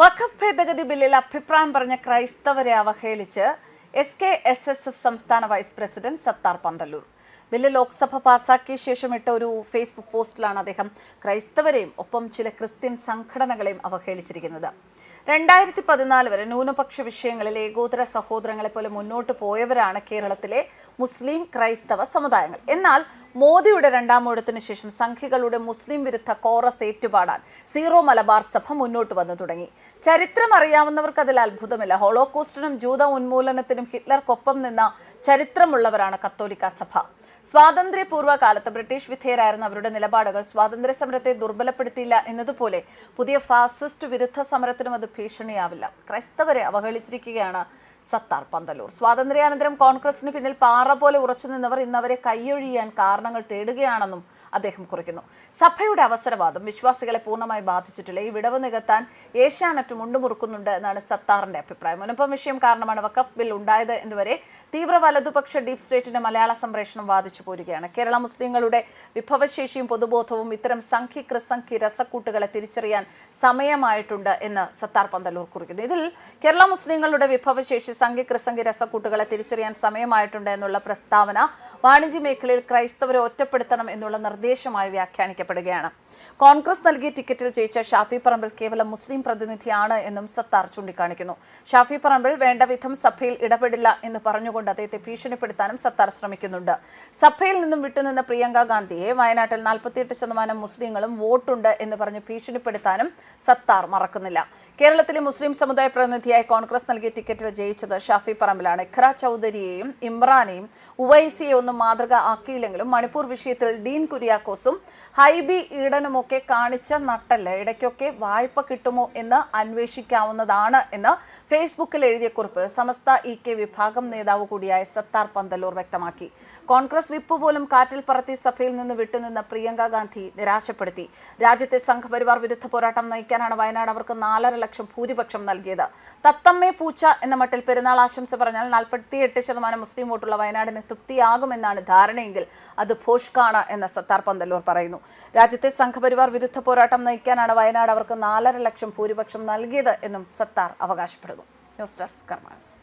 വഖഫ് ഭേദഗതി ബില്ലിൽ അഭിപ്രായം പറഞ്ഞ ക്രൈസ്തവരെ അവഹേളിച്ച് S K S S F സംസ്ഥാന vice president Sattar Panthalloor. Bill Lok Sabha പാസാക്കിയ ശേഷം ഇട്ട ഒരു ഫേസ്ബുക്ക് പോസ്റ്റിലാണ് അദ്ദേഹം ക്രൈസ്തവരെയും ഒപ്പം ചില ക്രിസ്ത്യൻ സംഘടനകളെയും അവഹേളിച്ചിരിക്കുന്നത്. രണ്ടായിരത്തി പതിനാല് വരെ ന്യൂനപക്ഷ വിഷയങ്ങളിൽ ഏകോദര സഹോദരങ്ങളെ പോലെ മുന്നോട്ട് പോയവരാണ് കേരളത്തിലെ മുസ്ലിം ക്രൈസ്തവ സമുദായങ്ങൾ. എന്നാൽ മോദിയുടെ രണ്ടാം ഊഴത്തിന് ശേഷം സംഘികളുടെ മുസ്ലിം വിരുദ്ധ കോറസ് ഏറ്റുപാടാൻ സീറോ മലബാർ സഭ മുന്നോട്ട് വന്നു തുടങ്ങി. ചരിത്രം അറിയാവുന്നവർക്ക് അതിൽ അത്ഭുതമില്ല. ഹോളോകോസ്റ്റിനും ജൂത ഉന്മൂലനത്തിനും ഹിറ്റ്ലർക്കൊപ്പം നിന്ന ചരിത്രമുള്ളവരാണ് കത്തോലിക്ക സഭ. സ്വാതന്ത്ര്യപൂർവ കാലത്ത് ബ്രിട്ടീഷ് വിധേയരായിരുന്ന അവരുടെ നിലപാടുകൾ സ്വാതന്ത്ര്യ സമരത്തെ ദുർബലപ്പെടുത്തിയില്ല എന്നതുപോലെ പുതിയ ഫാസിസ്റ്റ് വിരുദ്ധ സമരത്തിനും അത് ഭീഷണിയാവില്ല. ക്രൈസ്തവരെ അവഹേളിച്ചിരിക്കുകയാണ് സത്താർ പന്തലൂർ. സ്വാതന്ത്ര്യാനന്തരം കോൺഗ്രസിന് പിന്നിൽ പാറ പോലെ ഉറച്ചു നിന്നവർ അവരെ കൈയൊഴിയാൻ കാരണങ്ങൾ തേടുകയാണെന്നും അദ്ദേഹം കുറിക്കുന്നു. സഭയുടെ അവസരവാദം വിശ്വാസികളെ പൂർണമായി ബാധിച്ചിട്ടില്ല. ഈ വിടവ് നികത്താൻ ഏഷ്യാനെറ്റ് മുണ്ടുമുറുക്കുന്നുണ്ട് എന്നാണ് സത്താറിന്റെ അഭിപ്രായം. മുനപ്പം വിഷയം കാരണമാണ് വക്കഫ് ബിൽ ഉണ്ടായത് എന്നുവരെ തീവ്ര വലതുപക്ഷ ഡീപ് സ്റ്റേറ്റിന്റെ മലയാള സംപ്രേഷണം വാദിച്ചു പോരുകയാണ്. കേരള മുസ്ലിങ്ങളുടെ വിഭവശേഷിയും പൊതുബോധവും ഇത്തരം സംഖ്യ ക്രിസംഖ്യ രസക്കൂട്ടുകളെ തിരിച്ചറിയാൻ സമയമായിട്ടുണ്ട് എന്ന് സത്താർ പന്തലൂർ കുറിക്കുന്നു. ഇതിൽ കേരള മുസ്ലിങ്ങളുടെ വിഭവശേഷി സംഖ്യ ക്രിസംഖ്യ രസക്കൂട്ടുകളെ തിരിച്ചറിയാൻ സമയമായിട്ടുണ്ട് എന്നുള്ള പ്രസ്താവന വാണിജ്യ മേഖലയിൽ ക്രൈസ്തവരെ ഒറ്റപ്പെടുത്തണം എന്നുള്ള നിർദ്ദേശമായി വ്യാഖ്യാനിക്കപ്പെടുകയാണ്. കോൺഗ്രസ് നൽകിയ ടിക്കറ്റിൽ ജയിച്ച ഷാഫി പറമ്പിൽ കേവലം മുസ്ലിം പ്രതിനിധിയാണ് എന്നും സത്താർ ചൂണ്ടിക്കാണിക്കുന്നു. ഷാഫി പറമ്പിൽ വേണ്ടവിധം സഭയിൽ ഇടപെടില്ല എന്ന് പറഞ്ഞുകൊണ്ട് അദ്ദേഹത്തെ ഭീഷണിപ്പെടുത്താനും സത്താർ ശ്രമിക്കുന്നുണ്ട്. സഭയിൽ നിന്നും വിട്ടുനിന്ന പ്രിയങ്ക ഗാന്ധിയെ വയനാട്ടിൽ നാൽപ്പത്തിയെട്ട് ശതമാനം മുസ്ലിങ്ങളും വോട്ടുണ്ട് എന്ന് പറഞ്ഞ് ഭീഷണിപ്പെടുത്താനും സത്താർ മറക്കുന്നില്ല. കേരളത്തിലെ മുസ്ലിം സമുദായ പ്രതിനിധിയായി കോൺഗ്രസ് നൽകിയ ടിക്കറ്റിൽ ജയിച്ചത് ഷാഫി പറമ്പിലാണ്. ഇഖ്ര ചൗധരിയെയും ഇമ്രാനെയും ഉവൈസിയെ ഒന്നും മാതൃക ആക്കിയില്ലെങ്കിലും മണിപ്പൂർ വിഷയത്തിൽ ഡീൻ കുര്യാക്കോസും ഹൈബി ഈഡനുമൊക്കെ കാണിച്ച നട്ടല്ല? ഇടയ്ക്കൊക്കെ വായ്പ കിട്ടുമോ എന്ന് അന്വേഷിക്കാവുന്നതാണ് എന്ന് ഫേസ്ബുക്കിൽ എഴുതിയ കുറിപ്പ് സമസ്ത ഇ കെ വിഭാഗം നേതാവ് കൂടിയായ സത്താർ പന്തലൂർ വ്യക്തമാക്കി. കോൺഗ്രസ് വിപ്പ് പോലും കാറ്റിൽ പറത്തി സഭയിൽ നിന്ന് വിട്ടുനിന്ന പ്രിയങ്ക ഗാന്ധി നിരാശപ്പെടുത്തി. രാജ്യത്തെ സംഘപരിവാർ വിരുദ്ധ പോരാട്ടം നയിക്കാനാണ് വയനാട് അവർക്ക് നാലര ലക്ഷം ഭൂരിപക്ഷം നൽകിയത്. തത്തമ്മേ പൂച്ച എന്ന മട്ടിൽ പെരുന്നാൾ ആശംസ പറഞ്ഞാൽ നാൽപ്പത്തിയെട്ട് ശതമാനം മുസ്ലിം വോട്ടുള്ള വയനാടിന് തൃപ്തിയാകുമെന്നാണ് ധാരണയെങ്കിൽ അത് ഭോഷ്കാണ് എന്ന് സത്താർ പന്തല്ലൂർ പറയുന്നു. രാജ്യത്തെ സംഘപരിവാർ വിരുദ്ധ പോരാട്ടം നയിക്കാനാണ് വയനാട് അവർക്ക് നാലര ലക്ഷം ഭൂരിപക്ഷം നൽകിയത് എന്നും സത്താർ അവകാശപ്പെടുന്നു. News desk കർമാൻസ്